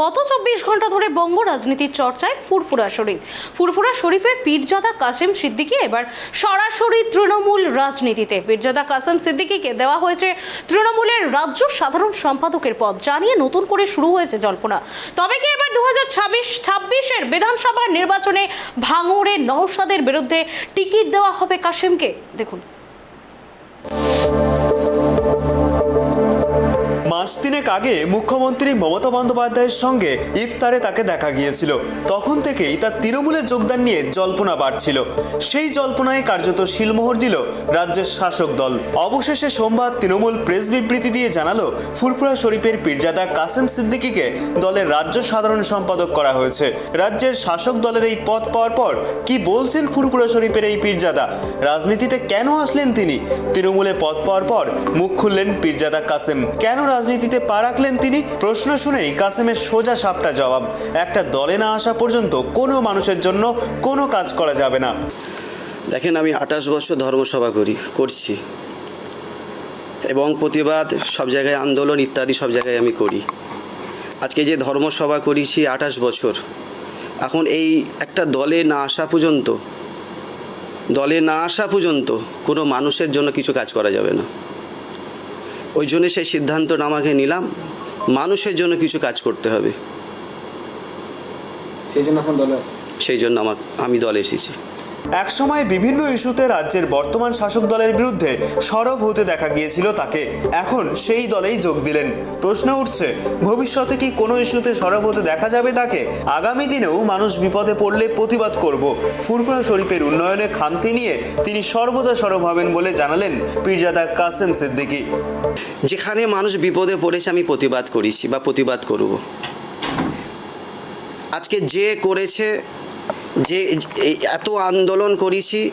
গত চব্বিশ ঘণ্টা ধরে বঙ্গ রাজনীতির চর্চায় ফুরফুরা শরীফ। ফুরফুরা শরীফের পীরজাদা কাসেম সিদ্দিকী এবার সরাসরি তৃণমূল রাজনীতিতে। পীরজাদা কাসেম সিদ্দিকীকে দেওয়া হয়েছে তৃণমূলের রাজ্য সাধারণ সম্পাদকের পদ। জানিয়ে নতুন করে শুরু হয়েছে জল্পনা। তবে কি এবার দু হাজার ছাব্বিশ, ছাব্বিশের বিধানসভার নির্বাচনে ভাঙড়ে নৌসাদের বিরুদ্ধে টিকিট দেওয়া হবে কাসেমকে? দেখুন। মাস তিনেক আগে মুখ্যমন্ত্রী মমতা বন্দ্যোপাধ্যায়ের সঙ্গে ইফতারে তাকে দেখা গিয়েছিল। তখন থেকেই তার তৃণমূলে যোগদান নিয়ে জল্পনা বাড়ছিল। সেই জল্পনায় কার্যত শিলমোহর দিল রাজ্যের শাসক দল। অবশেষে সোমবার তৃণমূল প্রেস বিবৃতি দিয়ে জানালো, ফুরফুরা শরীফের পীরজাদা কাসেম সিদ্দিকীকে দলের রাজ্য সাধারণ সম্পাদক করা হয়েছে। রাজ্যের শাসক দলের এই পদ পাওয়ার পর কি বলছেন ফুরফুরা শরীফের এই পীরজাদা? রাজনীতিতে কেন আসলেন তিনি? তৃণমূলে পদ পাওয়ার পর মুখ খুললেন পীরজাদা কাসেম। কেন রাজনীতিতে পা রাখলেন তিনি। প্রশ্ন শুনেই কাসেমের সোজা সাপটা জবাব, একটা দলে না আসা পর্যন্ত কোনো মানুষের জন্য কোনো কাজ করা যাবে না। দেখেন, আমি আঠাশ বছর ধর্মসভা করি, করছি। এবং প্রতিবাদ সব জায়গায়, আন্দোলন ইত্যাদি সব জায়গায় আমি করি। আজকে যে ধর্মসভা করেছি আঠাশ বছর, এখন এই একটা দলে না আসা পর্যন্ত, দলে না আসা পর্যন্ত কোনো মানুষের জন্য কিছু কাজ করা যাবে না। ওই জন্য সেই সিদ্ধান্তটা আমাকে নিলাম মানুষের জন্য কিছু কাজ করতে হবে। সেই জন্য সেই আমার আমি দলে এসেছি। একসময় বিভিন্ন ইস্যুতে রাজ্যের বর্তমান শাসক দলের বিরুদ্ধে সরব হতে দেখা গিয়েছিল তাকে। এখন সেই দলেই যোগ দিলেন। প্রশ্ন উঠছে, ভবিষ্যতে কি কোনো ইস্যুতে সরব হতে দেখা যাবে তাকে? আগামী দিনেও মানুষ বিপদে পড়লে প্রতিবাদ করব। ফুরফুরা শরীফের উন্নয়নে খান্তি নিয়ে তিনি সর্বদা সরব হবেন বলে জানালেন পীরজাদা কাসেম সিদ্দিকি। যেখানে মানুষ বিপদে পড়েছে, আমি প্রতিবাদ করেছি বা প্রতিবাদ করব। আজকে যে করেছে যে এত আন্দোলন করেছি,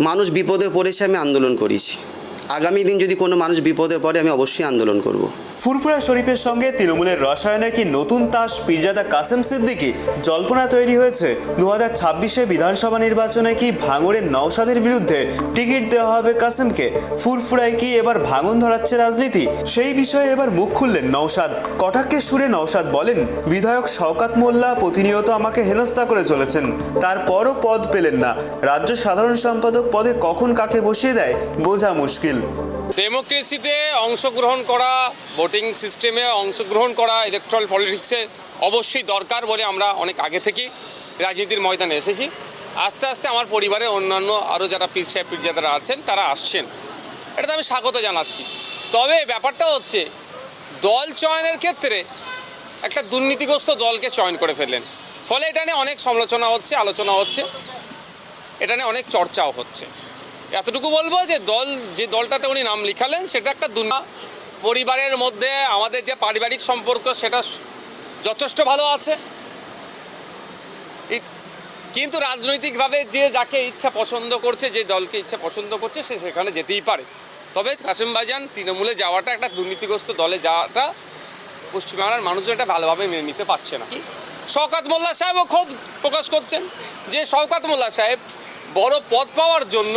মানুষ বিপদে পড়েছে, আমি আন্দোলন করেছি। আগামী দিন যদি কোনো মানুষ বিপদে পড়ে, আমি অবশ্যই আন্দোলন করব। ফুরফুরা শরীফের সঙ্গে তৃণমূলের রসায়নে কি নতুন তাস পীরজাদা কাসেম সিদ্দিকী জল্পনা তৈরি হয়েছে? দু হাজার ছাব্বিশে বিধানসভা নির্বাচনে কি ভাঙড়ের নওশাদের বিরুদ্ধে টিকিট দেওয়া হবে কাসেমকে? ফুরফুরায় কি এবার ভাঙন ধরাচ্ছে রাজনীতি? সেই বিষয়ে এবার মুখ খুললেন নওশাদ। কটাক্ষের সুরে নওশাদ বলেন, বিধায়ক শওকাত মোল্লা প্রতিনিয়ত আমাকে হেনস্থা করে চলেছেন। তারপরও পদ পেলেন না। রাজ্য সাধারণ সম্পাদক পদে কখন কাকে বসিয়ে দেয় বোঝা মুশকিল। ডেমোক্রেসিতে অংশগ্রহণ করা, ভোটিং সিস্টেমে অংশগ্রহণ করা ইলেকট্রাল পলিটিক্সে অবশ্যই দরকার বলে আমরা অনেক আগে থেকেই রাজনীতির ময়দানে এসেছি। আস্তে আস্তে আমার পরিবারের অন্যান্য আরও যারা পীর সাহেব পীরজাদারা আছেন, তারা আসছেন। এটাতে আমি স্বাগত জানাচ্ছি। তবে ব্যাপারটা হচ্ছে, দল চয়নের ক্ষেত্রে একটা দুর্নীতিগ্রস্ত দলকে চয়ন করে ফেললেন। ফলে এটা নিয়ে অনেক সমালোচনা হচ্ছে, আলোচনা হচ্ছে, এটা নিয়ে অনেক চর্চাও হচ্ছে। এতটুকু বলব যে দল, যে দলটাতে উনি নাম লিখালেন, সেটা একটা দুর্না পরিবারের মধ্যে আমাদের যে পারিবারিক সম্পর্ক, সেটা যথেষ্ট ভালো আছে। কিন্তু রাজনৈতিকভাবে যে যাকে ইচ্ছা পছন্দ করছে, যে দলকে ইচ্ছা পছন্দ করছে, সে সেখানে যেতেই পারে। তবে কাসেম ভাইজান তৃণমূলে যাওয়াটা একটা দুর্নীতিগ্রস্ত দলে যাওয়াটা পশ্চিমবাংলার মানুষ এটা ভালোভাবে মেনে নিতে পারছে না। শওকাত মোল্লা সাহেবও খুব প্রকাশ করছেন যে শওকাত মোল্লা সাহেব বড় পদ পাওয়ার জন্য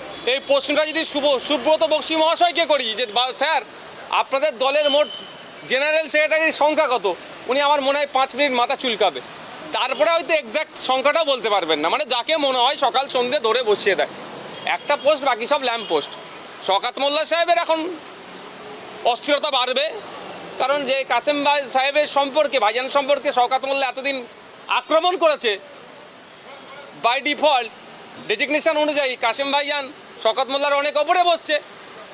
এই প্রশ্নটা যদি শুভ, সুব্রত বক্সি মহাশয়কে করি, যে স্যার, আপনাদের দলের মোট জেনারেল সেক্রেটারির সংখ্যা কত? উনি আমার মনে হয় পাঁচ মিনিট মাথা চুলকাবে। তারপরে হয়তো এক্স্যাক্ট সংখ্যাটাও বলতে পারবেন না। মানে যাকে মনে হয় সকাল সন্ধ্যে ধরে বসিয়ে দেয়। একটা পোস্ট বাকি সব ল্যাম্প পোস্ট শকাত মোল্লা সাহেবের এখন অস্থিরতা বাড়বে। কারণ যে কাসেম ভাই সাহেবের সম্পর্কে, ভাইজান সম্পর্কে শওকাত মোল্লা এতদিন আক্রমণ করেছে বাই ডিফল্ট ডেজিগনেশন অনুযায়ী কাসেম ভাইজান শওকাত মোল্লার অনেক ওপরে বসছে।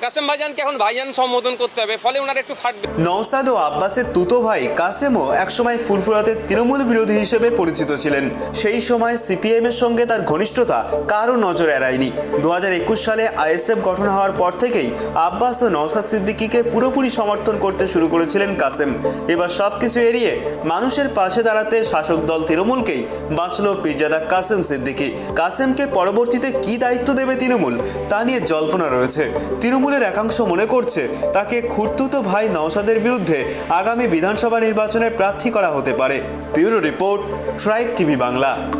কাসেম ভাইজানকে এখন ভাইজান সম্বোধন করতে হবে, ফলে ওনার একটু ফাটবে। নওসাদ ও আব্বাসের তুতো ভাই কাসেমও একসময় ফুরফুরাতে তৃণমূল বিরোধী হিসেবে পরিচিত ছিলেন। সেই সময় সিপিএম এর সঙ্গে তার ঘনিষ্ঠতা কারও নজর এড়ায়নি। দু হাজার একুশ সালে আইএসএফ গঠন হওয়ার পর থেকেই আব্বাস ও নওসাদ সিদ্দিকিকে পুরোপুরি সমর্থন করতে শুরু করেছিলেন কাসেম। এবার সব কিছু এড়িয়ে মানুষের পাশে দাঁড়াতে শাসক দল তৃণমূলকেই বাঁচল পীরজাদা কাসেম সিদ্দিকি। কাসেমকে পরবর্তীতে কি দায়িত্ব দেবে তৃণমূল তা নিয়ে জল্পনা রয়েছে। তৃণমূলের একাংশ মনে করছে তাকে খুর্তুতো ভাই নওসাদের বিরুদ্ধে আগামী বিধানসভা নির্বাচনে প্রার্থী করা হতে পারে। Bureau report tribe TV Bangla.